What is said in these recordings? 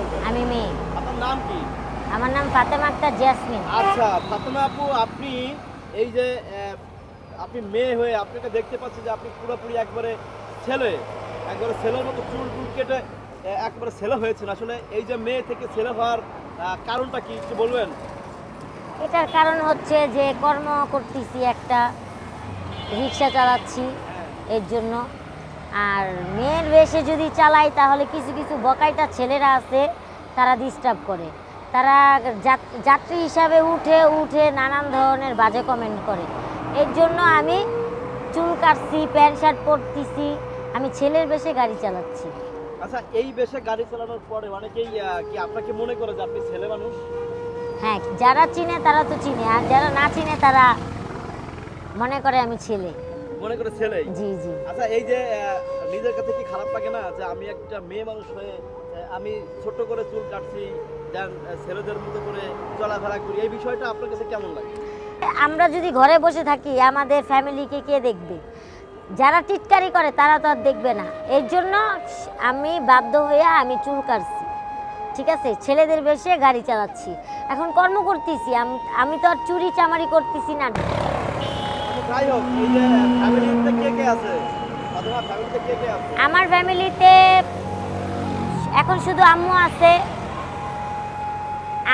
বলবেন আমি মেয়ে। আপনার নাম কি? আমার নাম ফাতেমা আক্তার জেসমিন। আচ্ছা ফাতেমা আপু আপনি এই যে আপনি মেয়ে হয়ে আপনাকে দেখতে পাচ্ছি যে আপনি পুরোপুরি একবারে ছেলে একবারে ছেলের মতো চুল টুল কেটে একবারে ছেলে হয়েছেন। আসলে এই যে মেয়ে থেকে ছেলে হওয়ার কারণটা কি একটু বলবেন? এটার কারণ হচ্ছে যে কর্ম করতেছি একটা রিক্সা চালাচ্ছি এর জন্য। আর মেয়ের বেশে যদি চালাই তাহলে কিছু কিছু বকাইটা ছেলেরা আছে তারা ডিস্টার্ব করে। তারা যাত্রী হিসাবে উঠে উঠে নানান ধরনের বাজে কমেন্ট করে। এর জন্য আমি চুল কাটছি প্যান্ট শার্ট পরতেছি আমি ছেলের বেশে গাড়ি চালাচ্ছি। আচ্ছা এই বেশে গাড়ি চালানোর পরে অনেকেই কি আপনাকে মনে করে যে আপনি ছেলে মানুষ? হ্যাঁ যারা চিনে তারা তো চিনে আর যারা না চিনে তারা মনে করে আমি ছেলে। মনে করে ছেলেই। জি জি। আচ্ছা এই যে নিজের কাছে কি খারাপ লাগে না যে আমি একটা মেয়ে মানুষ হয়ে আমি ছোট করে চুল কাটছি দেন ছেলেদের মতো করে চলাফেরা করি এই বিষয়টা আপনার কাছে কেমন লাগে? আমরা যদি ঘরে বসে থাকি আমাদের ফ্যামিলিকে কে দেখবে? যারা টিটকারি করে তারা তো আর দেখবে না। এর জন্য আমি বাধ্য হয়ে আমি চুল কাটছি। ঠিক আছে? ছেলেদের বেশে গাড়ি চালাচ্ছি। এখন কর্ম করতেছি আমি- তো আর চুরি চামারি করতেছি না। আমার ফ্যামিলিতে এখন শুধু আম্মু আছে।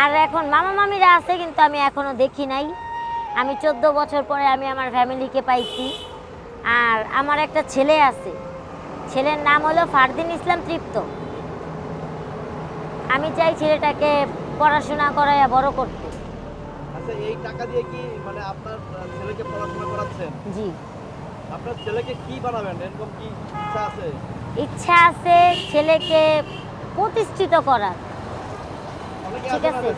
আর এখন মামা মামিরা আছে, কিন্তু আমি এখনও দেখি নাই। আমি চোদ্দ বছর পরে আমি আমার ফ্যামিলিকে পাইছি। আর আমার একটা ছেলে আছে। ছেলের নাম হলো ফারদিন ইসলাম তৃপ্ত। আমি চাই ছেলেটাকে পড়াশোনা করাইয়া বড় করতে। আচ্ছা এই টাকা দিয়ে কি মানে আপনার ছেলেকে পড়াশোনা করাচ্ছেন? জি। আপনার ছেলেকে কি বানাবেন? এরকম কি ইচ্ছা আছে? ইচ্ছা আছে ছেলেকে প্রতিষ্ঠিত করার। ঠিক আছে।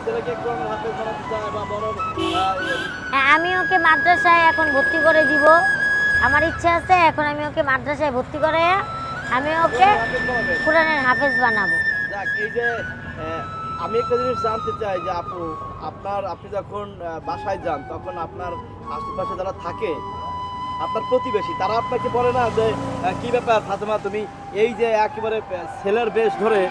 হ্যাঁ আমি ওকে মাদ্রাসায় এখন ভর্তি করে দিব। আমার ইচ্ছা আছে এখন আমি ওকে মাদ্রাসায় ভর্তি করে আমি ওকে কোরআনের হাফেজ বানাবো। এই যে আমি একটা জিনিস জানতে চাই যে আপু আপনার আপনি যখন বাসায় যান তখন আপনার আশেপাশে যারা থাকে আপনার প্রতিবেশী তারা আপনাকে বলে না যে কি ব্যাপার ফাতেমা তুমি এই যে একেবারে ছেলের বেশ ধরে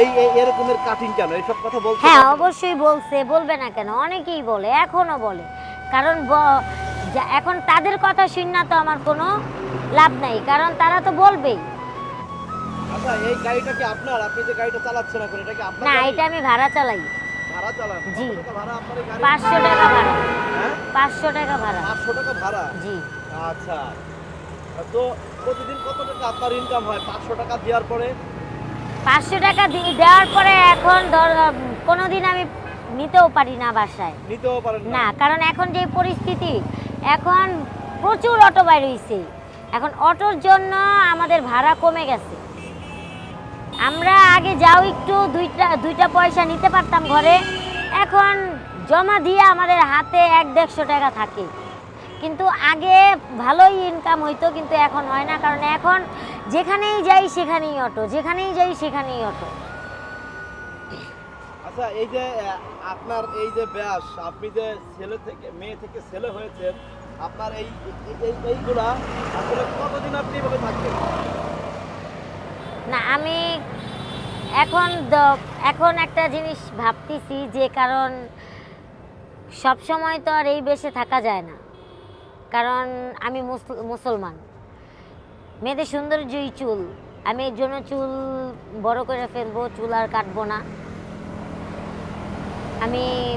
এই এরকমের কাটিং কেন? এইসব কথা বলতে হ্যাঁ অবশ্যই বলছে বলবে না কেন? অনেকেই বলে এখনও বলে। কারণ এখন তাদের কথা শুন তো আমার কোনো লাভ নাই। কারণ তারা তো বলবেই। আচ্ছা এই গাড়িটা কি আপনার? আপনি যে গাড়িটা চালাচ্ছেন এখন এটা কি আপনার না এটা আমি ভাড়া চালাই। ভাড়া চালান? জি। ভাড়া আপনার গাড়ি পাঁচশো টাকা ভাড়া। হ্যাঁ? পাঁচশো টাকা ভাড়া। পাঁচশো টাকা ভাড়া? জি। আচ্ছা। তো প্রতিদিন কত টাকা আপনার ইনকাম হয়? পাঁচশো টাকা দেওয়ার পরে? পাঁচশো টাকা দি- দেওয়ার পরে এখন ধর কোনোদিন আমি নিতেও পারি না বাসায়। নিতেও পারেন না কারণ এখন যে পরিস্থিতি এখন প্রচুর অটো বাইর হইছে। এখন অটোর জন্য আমাদের ভাড়া কমে গেছে। আমরা আগে যাও একটু, দুইটা দুইটা পয়সা নিতে পারতাম ঘরে। এখন জমা দিয়ে আমাদের হাতে এক দেড়শো টাকা থাকে। কিন্তু আগে ভালোই ইনকাম হইতো, কিন্তু এখন হয় না, কারণ এখন যেখানেই যাই সেখানেই অটো যেখানেই যাই সেখানেই অটো আচ্ছা এই যে আপনার এই যে ব্যাস, আপনি যে ছেলে থেকে, মেয়ে থেকে ছেলে হয়েছেন, আপনার এই, এই- এই, এইগুলা আসলে কতদিন আপনি এভাবে থাকবেন? না, আমি এখন এখন একটা জিনিস ভাবতেছি যে কারণ সব সময় তো আর এই বেশে থাকা যায় না। কারণ আমি মুসল- মুসলমান। মেয়েদের সৌন্দর্যই চুল। আমি এর জন্য চুল বড় করে ফেলব, চুল আর কাটবো না। আমি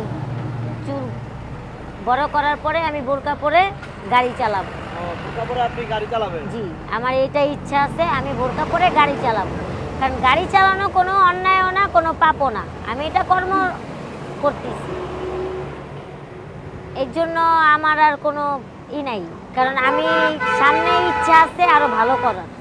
চুল বড় করার পরে আমি বোরকা পরে গাড়ি চালাবো। জি। আমার এটা ইচ্ছা আছে আমি বোরকা পরে গাড়ি চালাবো। কারণ গাড়ি চালানো কোনো অন্যায়ও না কোনো পাপও না। আমি এটা কর্ম করতেছি। এর জন্য আমার আর কোনো ই নাই। কারণ আমি সামনে ইচ্ছা আছে আরও ভালো করার।